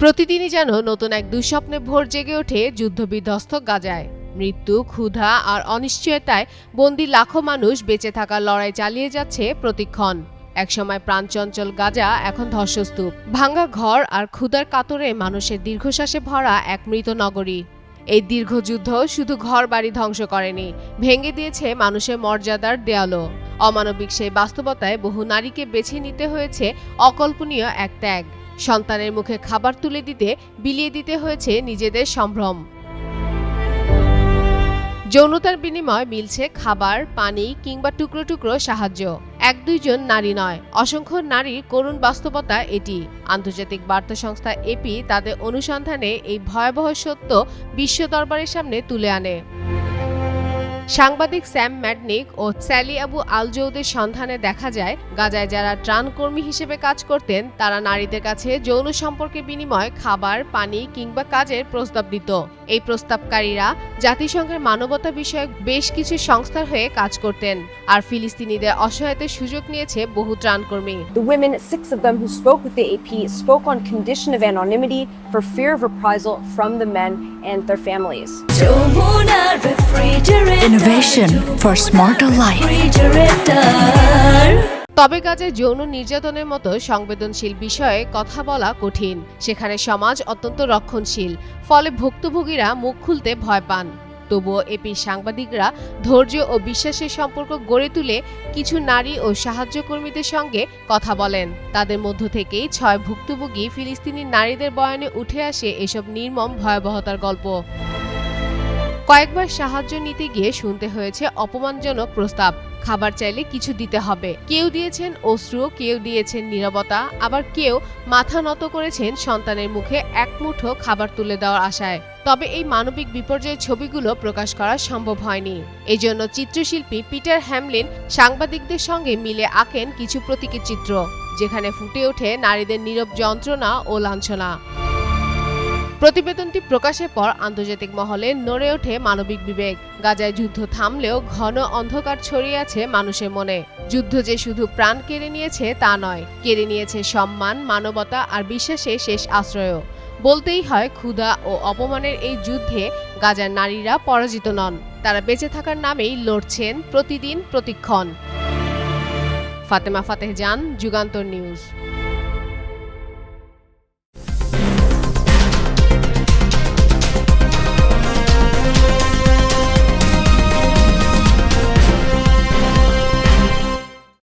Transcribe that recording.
প্রতিদিনই যেন নতুন এক দুঃস্বপ্নে ভোর জেগে ওঠে যুদ্ধবিধ্বস্ত গাজায়। মৃত্যু, ক্ষুধা আর অনিশ্চয়তায় বন্দি লাখো মানুষ বেঁচে থাকার লড়াই চালিয়ে যাচ্ছে প্রতিক্ষণ। একসময় প্রাণচঞ্চল গাজা এখন ধ্বংসস্তূপ ভাঙ্গা ঘর আর ক্ষুধার কাতরে মানুষের দীর্ঘশ্বাসে ভরা এক মৃত নগরী। এই দীর্ঘ যুদ্ধ শুধু ঘর বাড়ি ধ্বংস করেনি, ভেঙে দিয়েছে মানুষের মর্যাদার দেয়ালও। অমানবিক সেই বাস্তবতায় বহু নারীকে বেছে নিতে হয়েছে অকল্পনীয় এক ত্যাগ। সন্তানের মুখে খাবার তুলে দিতে, বিলিয়ে দিতে হয়েছে নিজেদের সম্ভ্রম। যৌনতার বিনিময় মিলছে খাবার, পানি কিংবা টুকরো টুকরো সাহায্য। এক দুইজন নারী নয়, অসংখ্য নারীর করুণ বাস্তবতা এটি। আন্তর্জাতিক বার্তা সংস্থা এপি তাদের অনুসন্ধানে এই ভয়াবহ সত্য বিশ্ব দরবারের সামনে তুলে আনে। সাংবাদিক স্যাম ম্যাডনিক ও স্যালি আবু আল জৌদের সন্ধানে দেখা যায়, গাজায় যারা ত্রাণ কর্মী হিসেবে কাজ করতেন, তারা নারীদের কাছে যৌন সম্পর্কে বিনিময় খাবার, পানি কিংবা কাজের প্রস্তাব দিত। এই প্রস্তাবকারীরা জাতিসংঘের মানবতা বিষয়ক বেশ কিছু সংস্থার হয়ে কাজ করতেন আর ফিলিস্তিনিদের অসহায়তার সুযোগ নিয়েছে বহু ত্রাণকর্মী The women, six of them who spoke with the AP, spoke on condition of anonymity for fear of reprisal from the men and their families. Innovation for smarter life. তবে কাজে যৌন নির্যাতনের মতো সংবেদনশীল বিষয়ে কথা বলা কঠিন। সেখানে সমাজ অত্যন্ত রক্ষণশীল। ফলে ভুক্তভোগীরা মুখ খুলতে ভয় পান। তবুও এপির সাংবাদিকরা ধৈর্য ও বিশ্বাসের সম্পর্ক গড়ে তুলে কিছু নারী ও সাহায্যকর্মীদের সঙ্গে কথা বলেন। তাদের মধ্য থেকেই ছয় ভুক্তভোগী ফিলিস্তিনি নারীদের বয়ানে উঠে আসে এসব নির্মম ভয়াবহতার গল্প। কয়েকবার সাহায্য নিতে গিয়ে শুনতে হয়েছে অপমানজনক প্রস্তাব। খাবার চাইলে কিছু দিতে হবে। কেউ দিয়েছেন অশ্রু, কেউ দিয়েছেন নীরবতা, আবার কেউ মাথা নত করেছেন সন্তানের মুখে এক মুঠো খাবার তুলে দেওয়ার আশায়। তবে এই মানবিক বিপর্যয়ের ছবিগুলো প্রকাশ করা সম্ভব হয়নি। এই জন্য চিত্রশিল্পী পিটার হ্যামলিন সাংবাদিকদের সঙ্গে মিলে আঁকেন কিছু প্রতীকী চিত্র, যেখানে ফুটে ওঠে নারীদের নীরব যন্ত্রণা ও লাঞ্ছনা। প্রতিবেদনটি প্রকাশের পর আন্তর্জাতিক মহলে নড়ে ওঠে মানবিক বিবেক। গাজায় যুদ্ধ থামলেও ঘন অন্ধকার ছড়িয়ে আছে মানুষের মনে। যুদ্ধ যে শুধু প্রাণ কেড়ে নিয়েছে তা নয়, কেড়ে নিয়েছে সম্মান, মানবতা আর বিশ্বাসে শেষ আশ্রয়ও। বলতেই হয় ক্ষুধা ও অপমানের এই যুদ্ধে গাজার নারীরা পরাজিত নন। তারা বেঁচে থাকার নামেই লড়ছেন প্রতিদিন প্রতিক্ষণ। ফাতেমা ফাতেহ জান, যুগান্তর নিউজ।